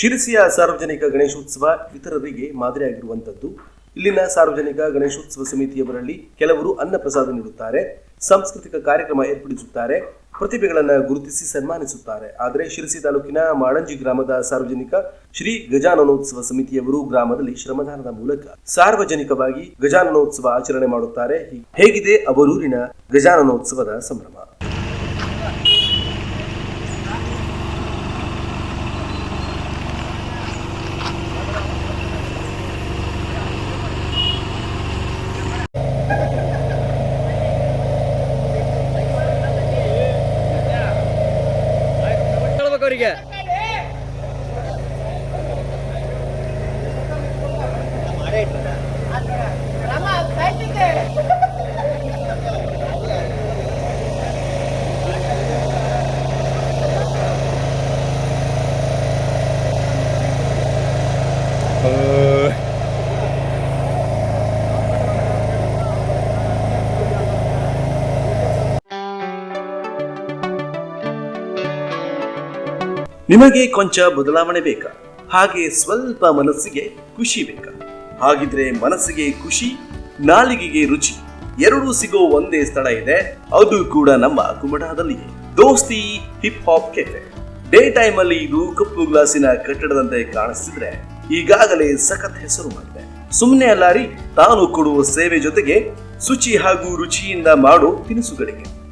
ಶಿರಸಿಯ ಸಾರ್ವಜನಿಕ ಗಣೇಶೋತ್ಸವ ಇತರರಿಗೆ ಮಾದರಿಯಾಗಿರುವಂಥದ್ದು. ಇಲ್ಲಿನ ಸಾರ್ವಜನಿಕ ಗಣೇಶೋತ್ಸವ ಸಮಿತಿಯವರಲ್ಲಿ ಕೆಲವರು ಅನ್ನ ಪ್ರಸಾದ ನೀಡುತ್ತಾರೆ, ಸಾಂಸ್ಕೃತಿಕ ಕಾರ್ಯಕ್ರಮ ಏರ್ಪಡಿಸುತ್ತಾರೆ, ಪ್ರತಿಭೆಗಳನ್ನು ಗುರುತಿಸಿ ಸನ್ಮಾನಿಸುತ್ತಾರೆ. ಆದರೆ ಶಿರಸಿ ತಾಲೂಕಿನ ಮಾಡಂಜಿ ಗ್ರಾಮದ ಸಾರ್ವಜನಿಕ ಶ್ರೀ ಗಜಾನನೋತ್ಸವ ಸಮಿತಿಯವರು ಗ್ರಾಮದಲ್ಲಿ ಶ್ರಮದಾನದ ಮೂಲಕ ಸಾರ್ವಜನಿಕವಾಗಿ ಗಜಾನನೋತ್ಸವ ಆಚರಣೆ ಮಾಡುತ್ತಾರೆ. ಹೇಗಿದೆ ಅವರೂರಿನ ಗಜಾನನೋತ್ಸವದ ಸಂಭ್ರಮ? ಅವರಿಗೆ. ರಾಮ ನಿಮಗೆ ಕೊಂಚ ಬದಲಾವಣೆ ಬೇಕಾ? ಹಾಗೆ ಸ್ವಲ್ಪ ಮನಸ್ಸಿಗೆ ಖುಷಿ ಬೇಕಾ? ಹಾಗಿದ್ರೆ ಮನಸ್ಸಿಗೆ ಖುಷಿ, ನಾಲಿಗೆಗೆ ರುಚಿ, ಎರಡೂ ಸಿಗೋ ಒಂದೇ ಸ್ಥಳ ಇದೆ. ಅದು ಕೂಡ ನಮ್ಮ ಕುಮಟಾದಲ್ಲಿಯೇ. Dosti hip hop cafe daytime ಅಲ್ಲಿ ಇದು ಕಪ್ಪು ಗ್ಲಾಸಿನ ಕಟ್ಟಡದಂತೆ ಕಾಣಿಸ್ತಿದ್ರೆ ಈಗಾಗಲೇ ಸಖತ್ ಹೆಸರು ಮಾಡಿದೆ. ಸುಮ್ಮನೆ ಅಲ್ಲಾರಿ, ತಾನು ಕೊಡುವ ಸೇವೆ ಜೊತೆಗೆ ಶುಚಿ ಹಾಗೂ ರುಚಿಯಿಂದ ಮಾಡೋ ತಿನಿಸುಗಳಿಗೆ.